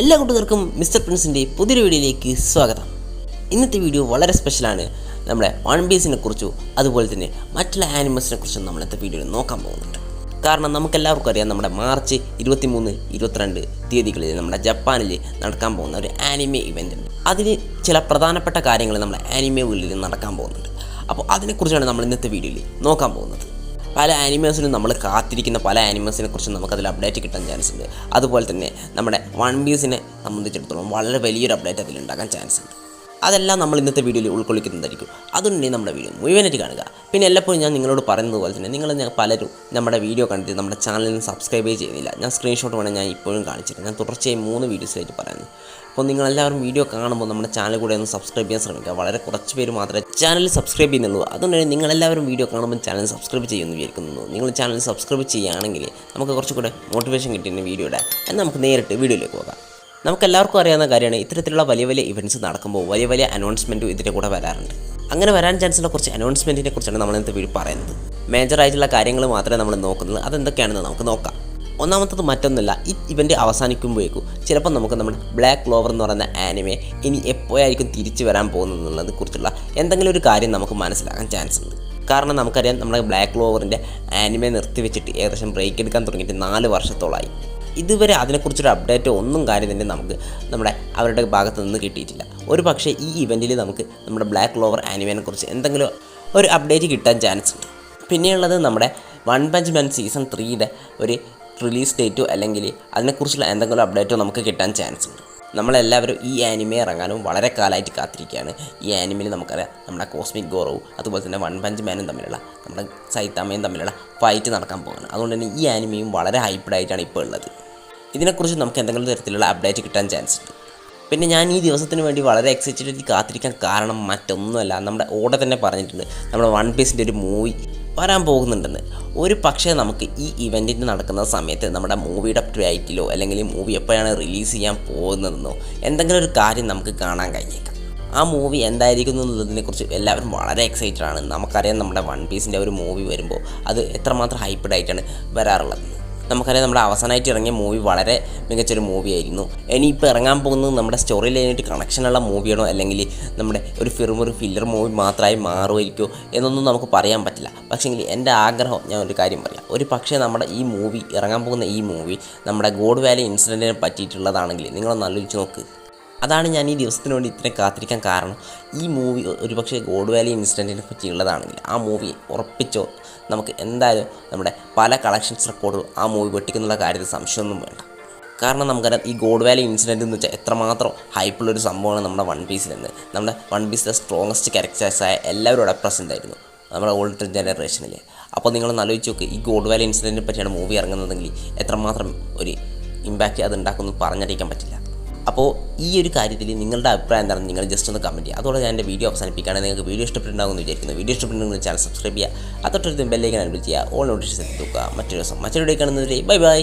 എല്ലാ കൂട്ടുകാർക്കും മിസ്റ്റർ പ്രിൻസിന്റെ പുതിയൊരു വീഡിയോയിലേക്ക് സ്വാഗതം. ഇന്നത്തെ വീഡിയോ വളരെ സ്പെഷ്യലാണ് നമ്മുടെ വൺ പീസിനെ കുറിച്ചും അതുപോലെ തന്നെ മറ്റുള്ള ആനിമൽസിനെ കുറിച്ചും നമ്മൾ വീഡിയോയിൽ നോക്കാൻ പോകുന്നുണ്ട്. കാരണം നമുക്കെല്ലാവർക്കും അറിയാം നമ്മുടെ മാർച്ച് ഇരുപത്തി മൂന്ന് ഇരുപത്തിരണ്ട് തീയതികളിൽ നമ്മുടെ ജപ്പാനിൽ നടക്കാൻ പോകുന്ന ഒരു ആനിമെ ഇവന്റ് ഉണ്ട് അതിന് ചില പ്രധാനപ്പെട്ട കാര്യങ്ങൾ നമ്മുടെ ആനിമെ വീട്ടിൽ നടക്കാൻ പോകുന്നുണ്ട്. അപ്പോൾ അതിനെക്കുറിച്ചാണ് നമ്മൾ ഇന്നത്തെ വീഡിയോയിൽ നോക്കാൻ പോകുന്നത്. പല ആനിമേഴ്സിനും നമ്മൾ കാത്തിരിക്കുന്ന പല ആനിമേഴ്സിനെ കുറിച്ച് നമുക്കതിൽ അപ്ഡേറ്റ് കിട്ടാൻ ചാൻസ് ഉണ്ട്. അതുപോലെ തന്നെ നമ്മുടെ വൺ പീസിനെ സംബന്ധിച്ചിടത്തോളം വളരെ വലിയൊരു അപ്ഡേറ്റ് അതിൽ ഉണ്ടാകാൻ ചാൻസ് ഉണ്ട്. അതെല്ലാം നമ്മൾ ഇന്നത്തെ വീഡിയോയിൽ ഉൾക്കൊള്ളിക്കുന്നതായിരിക്കും. അതുകൊണ്ടുതന്നെ നമ്മുടെ വീഡിയോ മുഴുവനായിട്ട് കാണുക. പിന്നെ എല്ലപ്പോഴും ഞാൻ നിങ്ങളോട് പറയുന്നത് പോലെ തന്നെ നിങ്ങൾ പലരും നമ്മുടെ വീഡിയോ കണ്ടിട്ട് നമ്മുടെ ചാനലിന് സബ്സ്ക്രൈബ് ചെയ്യുന്നില്ല ഞാൻ സ്ക്രീൻഷോട്ട് വേണം ഞാൻ ഇപ്പോഴും കാണിച്ചിട്ട്. ഞാൻ തുടർച്ചയായി മൂന്ന് വീഡിയോസിലായിട്ട് പറയുന്നത് അപ്പോൾ നിങ്ങളെല്ലാവരും വീഡിയോ കാണുമ്പോൾ നമ്മുടെ ചാനൽ കൂടെ ഒന്ന് സബ്സ്ക്രൈബ് ചെയ്യാൻ ശ്രമിക്കുക. വളരെ കുറച്ച് പേര് മാത്രമേ ചാനൽ സബ്സ്ക്രൈബ് ചെയ്യുന്നുള്ളൂ. അതുകൊണ്ട് തന്നെ നിങ്ങളെല്ലാവരും വീഡിയോ കാണുമ്പോൾ ചാനൽ സബ്സ്ക്രൈബ് ചെയ്യുമെന്ന് വിചാരിക്കുന്നു. നിങ്ങൾ ചാനൽ സബ്സ്ക്രൈബ് ചെയ്യുകയാണെങ്കിൽ നമുക്ക് കുറച്ചുകൂടെ മോട്ടിവേഷൻ കിട്ടിയ വീഡിയോയുടെ എന്നാൽ നമുക്ക് നേരിട്ട് വീഡിയോയിലേക്ക് പോകാം. നമുക്കെല്ലാവർക്കും അറിയാവുന്ന കാര്യമാണ് ഇത്തരത്തിലുള്ള വലിയ വലിയ ഇവന്റ്സ് നടക്കുമ്പോൾ വലിയ വലിയ അനൗൺസ്മെന്റും ഇതിന്റെ കൂടെ വരാറുണ്ട്. അങ്ങനെ വരാൻ ചാൻസുള്ള കുറച്ച് അനൗൺസ്മെന്റിനെ കുറിച്ചാണ് നമ്മൾ ഇന്നത്തെ വീഡിയോ പറയുന്നത്. മേജർ ആയിട്ടുള്ള കാര്യങ്ങൾ മാത്രമേ നമ്മൾ നോക്കുന്നത്. അതെന്തൊക്കെയാണെന്ന് നമുക്ക് നോക്കാം. ഒന്നാമത്തത് മറ്റൊന്നുമില്ല ഈ ഇവന്റ് അവസാനിക്കുമ്പോഴേക്കും ചിലപ്പോൾ നമുക്ക് നമ്മുടെ ബ്ലാക്ക് ക്ലോവർ എന്ന് പറയുന്ന ആനിമെ ഇനി എപ്പോഴായിരിക്കും തിരിച്ചു വരാൻ പോകുന്നത് എന്നുള്ളതിനെ കുറിച്ചുള്ള എന്തെങ്കിലും ഒരു കാര്യം നമുക്ക് മനസ്സിലാക്കാൻ ചാൻസ് ഉണ്ട്. കാരണം നമുക്കറിയാം നമ്മുടെ ബ്ലാക്ക് ക്ലോവറിന്റെ ആനിമെ നിർത്തിവെച്ചിട്ട് ഏകദേശം ബ്രേക്ക് എടുക്കാൻ തുടങ്ങിയിട്ട് നാല് വർഷത്തോളമായി ഇതുവരെ അതിനെക്കുറിച്ചൊരു അപ്ഡേറ്റ് ഒന്നും കാര്യം തന്നെ നമുക്ക് നമ്മുടെ അവരുടെ ഭാഗത്തു നിന്ന് കിട്ടിയിട്ടില്ല. ഒരു പക്ഷേ ഈ ഇവന്റിൽ നമുക്ക് നമ്മുടെ ബ്ലാക്ക് ലോവർ ആനിമേനെ കുറിച്ച് എന്തെങ്കിലും ഒരു അപ്ഡേറ്റ് കിട്ടാൻ ചാൻസ് ഉണ്ട്. പിന്നെയുള്ളത് നമ്മുടെ വൺ പഞ്ച് മാൻ സീസൺ ത്രീയുടെ ഒരു റിലീസ് ഡേറ്റോ അല്ലെങ്കിൽ അതിനെക്കുറിച്ചുള്ള എന്തെങ്കിലും അപ്ഡേറ്റോ നമുക്ക് കിട്ടാൻ ചാൻസ് ഉണ്ട്. നമ്മളെല്ലാവരും ഈ ആനിമെ ഇറങ്ങാനും വളരെ കാലമായിട്ട് കാത്തിരിക്കുകയാണ്. ഈ ആനിമയിൽ നമുക്കറിയാം നമ്മുടെ കോസ്മിക് ഗോറവും അതുപോലെ തന്നെ വൺ പഞ്ച് മാനും തമ്മിലുള്ള നമ്മുടെ സൈത്താമയും തമ്മിലുള്ള ഫൈറ്റ് നടക്കാൻ പോകുന്നത് അതുകൊണ്ട് തന്നെ ഈ ആനിമയും വളരെ ഹൈപ്പിഡായിട്ടാണ് ഇപ്പോൾ ഉള്ളത്. ഇതിനെക്കുറിച്ച് നമുക്ക് എന്തെങ്കിലും തരത്തിലുള്ള അപ്ഡേറ്റ് കിട്ടാൻ ചാൻസ് ഉണ്ട്. പിന്നെ ഞാൻ ഈ ദിവസത്തിന് വേണ്ടി വളരെ എക്സൈറ്റഡ് കാത്തിരിക്കാൻ കാരണം മറ്റൊന്നുമല്ല. നമ്മുടെ ഓടെ തന്നെ പറഞ്ഞിട്ടുണ്ട്. നമ്മുടെ വൺ പീസിന്റെ ഒരു മൂവി വരാൻ പോകുന്നുണ്ടെന്ന്. ഒരു പക്ഷേ നമുക്ക് ഈ ഇവന്റിന് നടക്കുന്ന സമയത്ത് നമ്മുടെ മൂവിയുടെ ടൈറ്റിലോ അല്ലെങ്കിൽ മൂവി എപ്പോഴാണ് റിലീസ് ചെയ്യാൻ പോകുന്നതെന്നോ എന്തെങ്കിലും ഒരു കാര്യം നമുക്ക് കാണാൻ കഴിഞ്ഞേക്കാം. ആ മൂവി എന്തായിരിക്കുന്നു എന്നുള്ളതിനെക്കുറിച്ച് എല്ലാവരും വളരെ എക്സൈറ്റഡ് ആണ്. നമുക്കറിയാം നമ്മുടെ വൺ പീസിന്റെ ഒരു മൂവി വരുമ്പോൾ അത് എത്രമാത്രം ഹൈപ്പഡ് ആയിട്ടാണ് വരാറുള്ളത്. നമുക്കറിയാം നമ്മുടെ അവസാനമായിട്ട് ഇറങ്ങിയ മൂവി വളരെ മികച്ചൊരു മൂവിയായിരുന്നു ഇനിയിപ്പോൾ ഇറങ്ങാൻ പോകുന്നത് നമ്മുടെ സ്റ്റോറി ലൈനായിട്ട് കണക്ഷനുള്ള മൂവിയാണോ അല്ലെങ്കിൽ നമ്മുടെ ഒരു ഫിറും ഒരു ഫില്ലർ മൂവി മാത്രമായി മാറുമായിരിക്കുമോ? എന്നൊന്നും നമുക്ക് പറയാൻ പറ്റില്ല. പക്ഷേങ്കിൽ എന്റെ ആഗ്രഹം ഞാൻ ഒരു കാര്യം പറയാം. ഒരു പക്ഷേ നമ്മുടെ ഈ മൂവി ഇറങ്ങാൻ പോകുന്ന ഈ മൂവി നമ്മുടെ ഗോഡ് വാലി ഇൻസിഡന്റിനെ പറ്റിയിട്ടുള്ളതാണെങ്കിൽ നിങ്ങളൊന്ന് ആലോചിച്ച് നോക്ക്. അതാണ് ഞാൻ ഈ ദിവസത്തിന് വേണ്ടി ഇത്രയും കാത്തിരിക്കാൻ കാരണം. ഈ മൂവി ഒരുപക്ഷെ ഗോഡ് വാലി ഇൻസിഡന്റിനെ പറ്റിയുള്ളതാണെങ്കിൽ ആ മൂവി ഉറപ്പിച്ചോ നമുക്ക് എന്തായാലും നമ്മുടെ പല കളക്ഷൻസ് റെക്കോർഡും ആ മൂവി വെട്ടിക്കുന്നുള്ള കാര്യത്തിൽ സംശയമൊന്നും വേണ്ട. കാരണം നമുക്കറിയാം ഈ ഗോഡ് വാലി ഇൻസിഡന്റ് എന്ന് വെച്ചാൽ എത്രമാത്രം ഹൈപ്പുള്ളൊരു സംഭവമാണ് നമ്മുടെ വൺ പീസിലെന്ന് നമ്മുടെ വൺ പീസിലെ സ്ട്രോങ്ങസ്റ്റ് ക്യാരക്ടേഴ്സായ എല്ലാവരും അവിടെ പ്രസന്റ് ആയിരുന്നു. നമ്മുടെ ഓൾഡ് ജനറേഷനിൽ അപ്പോൾ നിങ്ങൾ ആലോചിച്ച് നോക്ക് ഈ ഗോഡ് വാലി ഇൻസിഡന്റിനെ പറ്റിയാണ് മൂവി ഇറങ്ങുന്നതെങ്കിൽ എത്രമാത്രം ഒരു ഇമ്പാക്റ്റ് അത് ഉണ്ടാക്കുമെന്ന് പറഞ്ഞറിയിക്കാൻ പറ്റില്ല. അപ്പോൾ ഈ ഒരു കാര്യത്തിൽ നിങ്ങളുടെ അഭിപ്രായം എന്താണെന്ന് നിങ്ങൾ ജസ്റ്റ് ഒന്ന് കമന്റ് ചെയ്യുക. അതോടെ ഞാൻ എന്റെ വീഡിയോ അവസാനിപ്പിക്കുകയാണ്. നിങ്ങൾക്ക് വീഡിയോ ഇഷ്ടപ്പെട്ടുണ്ടാകുമെന്ന് വിചാരിക്കുന്നു. വീഡിയോ ഇഷ്ടപ്പെട്ടുണ്ടെങ്കിൽ ചാനൽ സബ്സ്ക്രൈബ് ചെയ്യുക. അതോട്ടൊരു ബെല്ലേക്ക് അനുഭവിക്കുക ചെയ്യുക. ഓൾ നോട്ടിഫിക്കേഷൻ എത്തിക്കുക. മറ്റൊരു ദിവസം മറ്റൊരു ഡേ ബൈ ബൈ